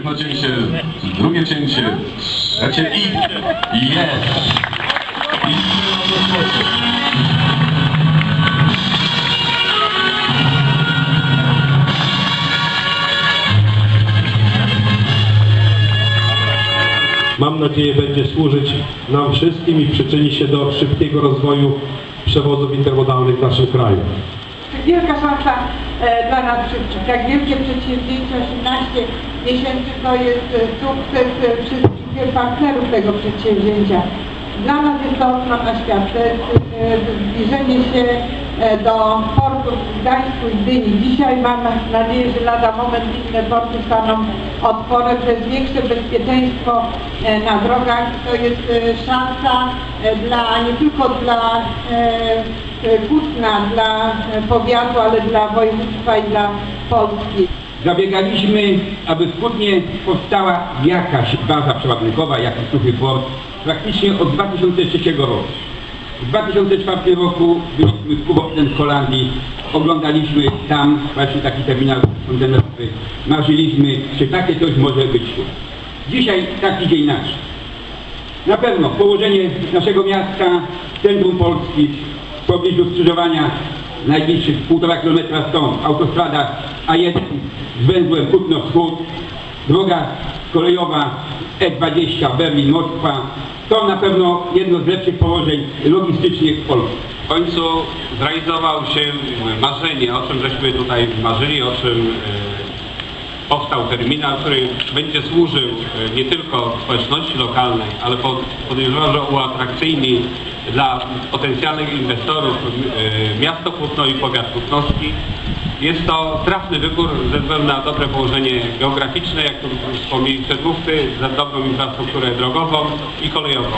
Jedno cięcie, drugie cięcie, trzecie i... jest! Mam nadzieję będzie służyć nam wszystkim i przyczyni się do szybkiego rozwoju przewozów intermodalnych w naszym kraju. Wielka szansa e, dla nas wszystkich. Tak wielkie przedsięwzięcie, 18 miesięcy to jest e, sukces e, wszystkich partnerów tego przedsięwzięcia. Dla nas jest to okno na świat, to jest e, zbliżenie się e, do portów w Gdańsku i Gdyni. Dzisiaj mam nadzieję, że lada moment inne porty staną otworem, to jest większe bezpieczeństwo e, na drogach. To jest e, szansa e, dla, nie tylko dla e, e, Kutna, dla e, powiatu, ale dla województwa i dla Polski. Zabiegaliśmy, aby w Kutnie powstała jakaś baza przeładunkowa, jakiś suchy port, praktycznie od 2003 roku. W 2004 roku byliśmy w Kuboten w Holandii, oglądaliśmy tam właśnie taki terminal kontenerowy, marzyliśmy, czy takie coś może być tu. Dzisiaj tak idzie inaczej. Na pewno położenie naszego miasta centrum Polski, w pobliżu skrzyżowania najbliższych półtora kilometra stąd, autostrada A1 z węzłem Kutno-Wschód, droga kolejowa E20 Berlin-Moskwa, to na pewno jedno z lepszych położeń logistycznych w Polsce. W końcu zrealizował się marzenie, o czym żeśmy tutaj marzyli, o czym e, powstał terminal, który będzie służył e, nie tylko społeczności lokalnej, ale pod- podejrzewam, że uatrakcyjni dla potencjalnych inwestorów e, miasto Kutno i powiat kutnowski. Jest to trafny wybór ze względu na dobre położenie geograficzne, jak tu wspomnieli przedmówcy, za dobrą infrastrukturę drogową i kolejową.